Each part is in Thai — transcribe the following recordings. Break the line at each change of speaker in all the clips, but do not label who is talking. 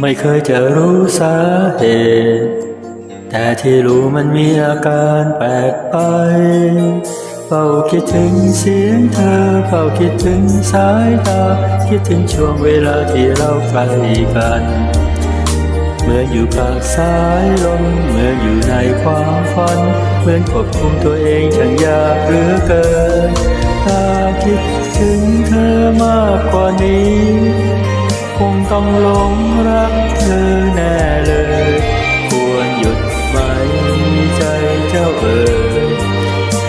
ไม่เคยจะรู้สาเหตุ แต่ที่รู้มันมีอาการแปลกไปเฝ้าคิดถึงเสียงเธอเฝ้าคิดถึงสายตา คิดถึงช่วงเวลาที่เราใกล้กันเมื่ออยู่ภาคสายลมเมื่ออยู่ในความฝัน เหมือนควบคุมตัวเองช่างยากเหลือเกินถ้าคิดถึงเธอมากกว่านี้ คงต้องหลงรักเธอแน่เลย ควรหยุดไหมใจเจ้าเอ๋ย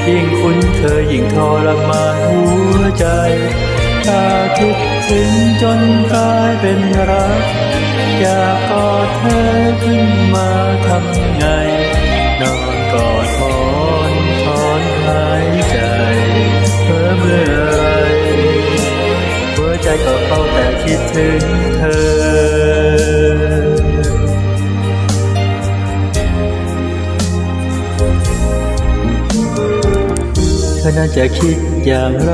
ยิ่งคุ้นเธอยิ่งทรมานหัวใจถ้าคิดถึงจนกลายเป็นรัก อยากกอดเธอขึ้นมาทำ คิดถึงเธอเธอน่าจะคิดอย่างไร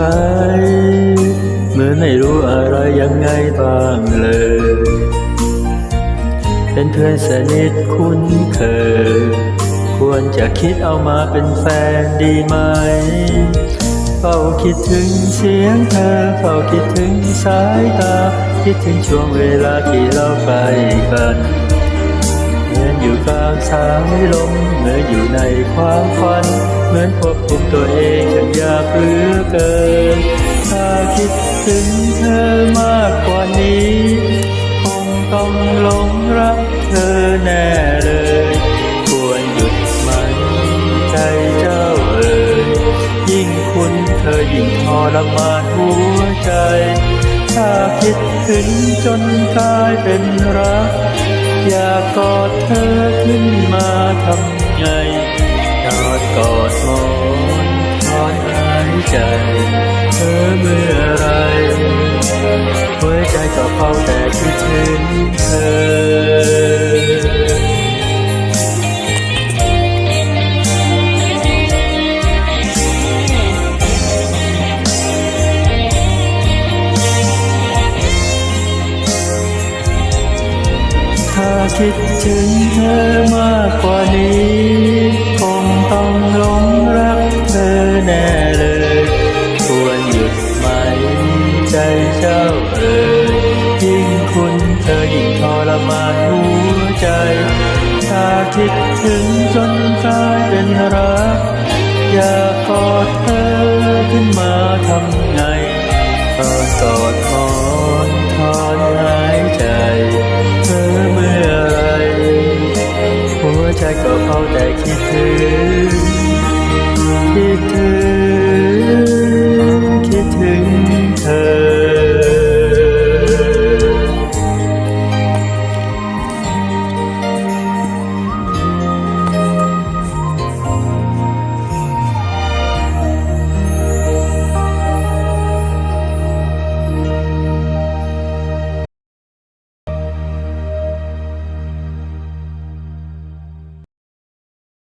เหมือนไม่รู้อะไรยังไงบ้างเลย เป็นเพื่อนสนิทคุ้นเคย ควรจะคิดเอามาเป็นแฟนดีไหม เฝ้าคิดถึงเสียงเธอ เฝ้าคิดถึงสายตา คิดถึงช่วงเวลาที่เราใกล้กันเหมือนอยู่กลางสายลมเหมือนอยู่ในความฝัน เหมือนควบคุมตัวเองฉันอยากเหลือเกิน ถ้าคิดถึงเธอมากกว่านี้ คงต้องหลงรักเธอแน่เลย รมานหัวใจ ถ้าคิดถึงจนกลายเป็นรัก อยากกอดเธอขึ้นมาทำไงนอนกอดหมอนถอนหายใจ เธอเมื่อไรหัวใจก็เฝ้าแต่คิดถึงเธอ คิดถึงเธอมากกว่านี้คงต้องหลงรักเธอแน่เลย ควรหยุดไหมใจเจ้าเอ่ยยิ่งคุณเธอยิ่งทรมานหัวใจ ถ้าคิดถึงจนกลายเป็นรัก อยากกอดเธอ แค่เธอแค่เธอ